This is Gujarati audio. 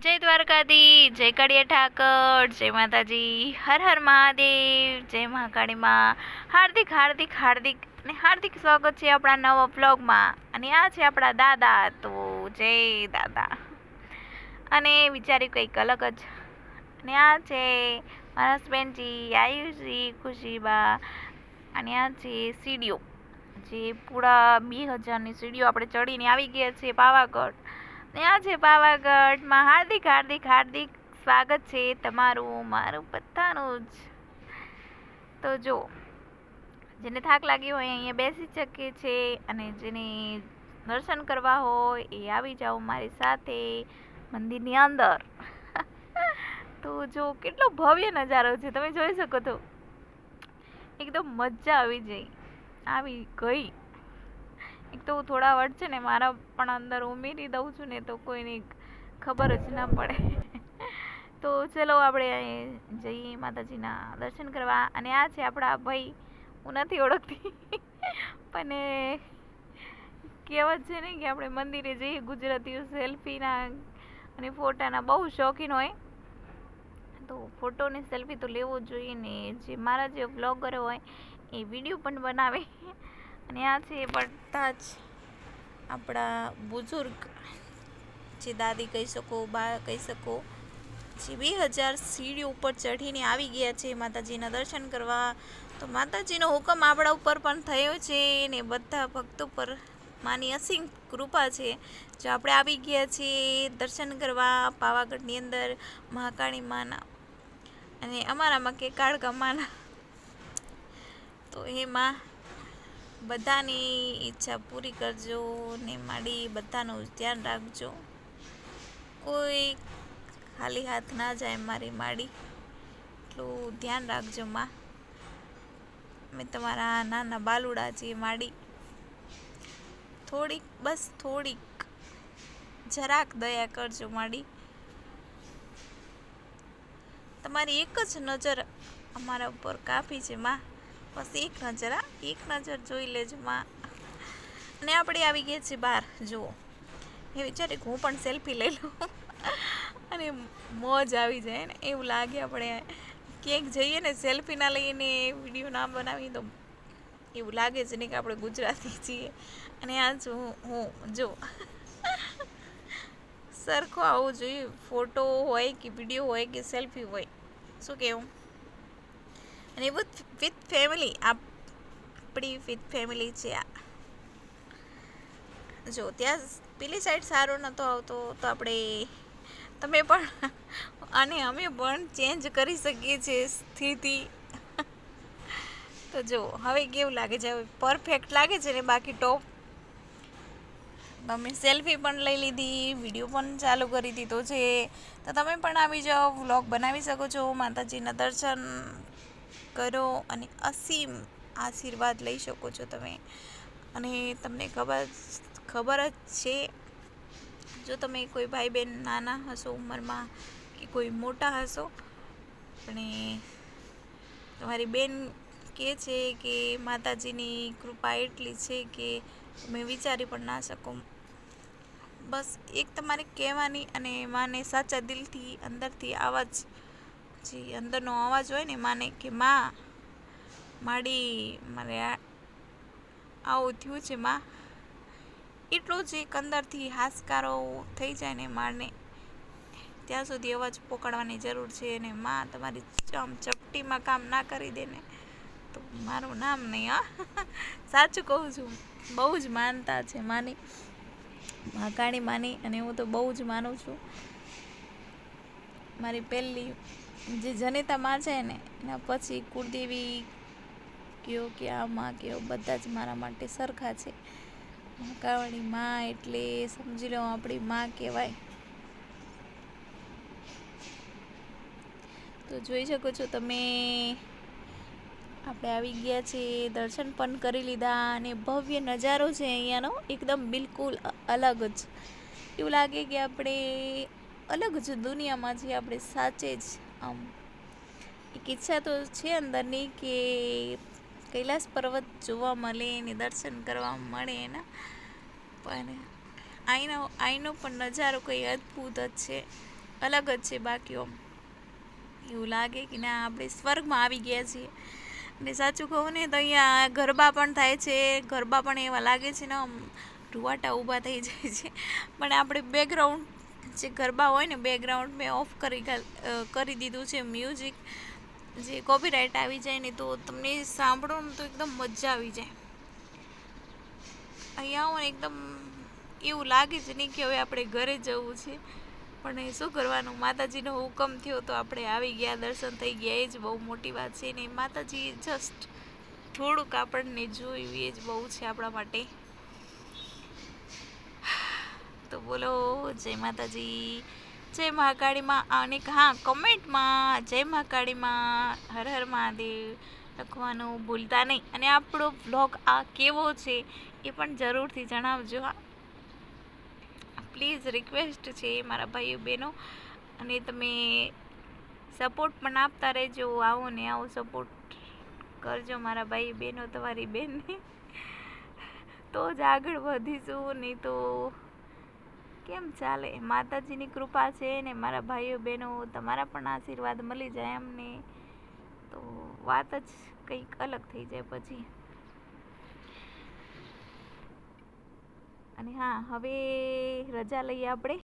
જય દ્વારકાધી જય કડિયા ઠાકર, જય માતાજી, હર હર મહાદેવ, જય મહાકાળીમાં. હાર્દિક હાર્દિક હાર્દિક અને હાર્દિક સ્વાગત છે આપણા નવા બ્લોગમાં અને આ છે આપણા દાદા, તો જય દાદા. અને વિચાર્યું કંઈક અલગ જ. અને આ છે મારા હસબન્ડજી, આયુષજી, ખુશીબા. અને આ છે સીડીઓ. જે પૂરા બે હજારની સીડીઓ આપણે ચડીને આવી ગયા છીએ પાવાગઢ. આ છે પાવાગઢમાં હાર્દિક હાર્દિક હાર્દિક સ્વાગત છે તમારું, મારું બધાનું જ. તો જો, જેને થાક લાગ્યો હોય અહીંયા બેસી શકે છે અને જેને દર્શન કરવા હોય એ આવી જાઓ મારી સાથે મંદિરની અંદર. તો જો, કેટલો ભવ્ય નજારો છે. તમે જોઈ શકો છો એકદમ મજા આવી જાય આવી ગઈ. એક તો થોડા વર્ડ છે ને મારા પણ અંદર ઉમેરી દઉં છું ને તો કોઈને ખબર જ ના પડે. તો ચલો આપણે જઈએ માતાજીના દર્શન કરવા. અને આ છે આપણા ભાઈ. હું નથી ઓળખતી. પણ કહેવત છે ને કે આપણે મંદિરે જઈએ, ગુજરાતીઓ સેલ્ફીના અને ફોટાના બહુ શોખીન હોય. તો ફોટો ને સેલ્ફી તો લેવો જોઈએ ને જે મારા જે વ્લોગર હોય એ વીડિયો પણ બનાવે. અને આ છે બધા જ આપણા બુઝુર્ગ, જે દાદી કહી શકો, બા કહી શકો, જે બે હજાર સીડી ઉપર ચઢીને આવી ગયા છે માતાજીના દર્શન કરવા, તો માતાજીનો હુકમ આપણા ઉપર પણ થયો છે ને બધા ભક્તો પર માની અસીમ કૃપા છે. જો આપણે આવી ગયા છીએ દર્શન કરવા પાવાગઢની અંદર, મહાકાળી માના અને અમારામાં કે કાળકા માના, તો એમાં બધાની ઈચ્છા પૂરી કરજો ને માડી બધાનું ધ્યાન રાખજો. કોઈ ખાલી હાથ ના જાય મારી માડી. એટલું ધ્યાન રાખજો માં. મેં તમારા નાના બાલુડા જે માડી. થોડીક, બસ થોડીક. જરાક દયા કરજો માડી. તમારી એક જ નજર અમારા ઉપર કાફી છે માં. બસ એક નજર, હા. એક નજર જોઈ લેજો માં. અને આપણે આવી ગયા છીએ બહાર, જુઓ. એ વિચારે હું પણ સેલ્ફી લઈ લઉં. અને મોજ આવી જાય ને, એવું લાગે આપણે ક્યાંક જઈએ ને, સેલ્ફી ના લઈને વીડિયો ના બનાવીએ તો એવું લાગે છે ને કે આપણે ગુજરાતી છીએ. અને આ જો હું જો. સરખો આવવું જોઈએ, ફોટો હોય કે વીડિયો હોય કે સેલ્ફી હોય. શું કહેવું? અને વિથ વિથ ફેમિલી. આપણી વિથ ફેમિલી છે આ. જો, ત્યાં પેલી સાઈડ સારો નહોતો આવતો, તો આપણે તમે પણ અને અમે પણ ચેન્જ કરી શકીએ છીએ સ્થિતિ. તો જો, હવે કેવું લાગે છે? હવે પરફેક્ટ લાગે છે ને બાકી ટોપ અમે સેલ્ફી પણ લઈ લીધી વીડિયો પણ ચાલુ કરી દીધો છે. તો તમે પણ આવી જાઓ વ્લોગ બનાવી શકો છો. માતાજીના દર્શન કરો અને અસીમ આશીર્વાદ લઈ શકો છો તમે. અને તમને ખબર ખબર જ છે, જો તમે કોઈ ભાઈ બહેન નાના હશો ઉંમરમાં કે કોઈ મોટા હશો, અને તમારી બેન કહે છે કે માતાજીની કૃપા એટલી છે કે તમે વિચારી પણ ના શકો. બસ એક તમારે કહેવાની અને માને સાચા દિલથી અંદરથી આવા જે અંદરનો અવાજ હોય ને માને કે માં, માડી, મારે આવું થયું છે માં. એટલો જ એક અંદરથી હાશકારો થઈ જાય ને માને. ત્યાં સુધી અવાજ પોકાડવાની જરૂર છે અને માં, તમારી આમ ચપટીમાં કામ ના કરી દે ને. તો મારું નામ નહીં, હા. સાચું કહું છું, બહુ જ માનતા છે માની. મહાકાળી માની અને હું તો બહુ જ માનું છું. મારી પહેલી જે જનિતા માં છે ને, એના પછી કુળદેવી કયો કે આ માં કયો, બધા જ મારા માટે સરખા છે. મહાકાળી માં એટલે સમજી લો આપણી માં કહેવાય. તો જોઈ શકો છો તમે, આપણે આવી ગયા છીએ દર્શન પણ કરી લીધા અને ભવ્ય નજારો છે અહીંયાનો, એકદમ બિલકુલ અલગ જ. એવું લાગે કે આપણે અલગ જ દુનિયામાં છીએ, આપણે સાચે જ આમ. એક ઈચ્છા તો છે અંદરની કે કૈલાસ પર્વત જોવા મળે એને દર્શન કરવા મળે એના. પણ અહીંનો અહીંનો પણ નજારો કંઈ અદ્ભુત જ છે, અલગ જ છે બાકી આમ. એવું લાગે કે ના, આપણે સ્વર્ગમાં આવી ગયા છીએ. અને સાચું કહું ને તો અહીંયા ગરબા પણ થાય છે, ગરબા પણ એવા લાગે છે ને આમ રૂવાટા ઊભા થઈ જાય છે. પણ આપણે બેકગ્રાઉન્ડ જે ગરબા હોય ને બેકગ્રાઉન્ડ મેં ઓફ કરી કરી દીધું છે મ્યુઝિક જે કોપીરાઇટ આવી જાય ને, તો તમને સાંભળો ને તો એકદમ મજા આવી જાય. અહીંયા આવો એકદમ એવું લાગે જ નહીં કે હવે આપણે ઘરે જવું છે. પણ શું કરવાનું? માતાજીનો હુકમ થયો તો આપણે આવી ગયા, દર્શન થઈ ગયા, એ જ બહુ મોટી વાત છે ને. માતાજી જસ્ટ થોડુંક આપણને જોયું, એ જ બહુ છે આપણા માટે તો બોલો, જય માતાજી. જય મહાકાળીમાં અને હા, કમેન્ટમાં, જય મહાકાળીમાં, હર હર મહાદેવ, લખવાનું ભૂલતા નહીં. અને આપણો બ્લોગ આ કેવો છે એ પણ જરૂરથી જણાવજો, હા. પ્લીઝ રિક્વેસ્ટ છે મારા ભાઈઓ બહેનો અને તમે સપોર્ટ પણ આપતા રહેજો, આવો ને આવો સપોર્ટ કરજો મારા ભાઈ બહેનો તમારી બહેનને તો જ આગળ વધીશું, નહીં તો કેમ ચાલે? માતાજીની કૃપા છે ને મારા ભાઈઓ બહેનો, તમારા પણ આશીર્વાદ મળી જાય અમને તો વાત જ કંઈક અલગ થઈ જાય પછી. અને હા, હવે રજા લઈએ આપણે.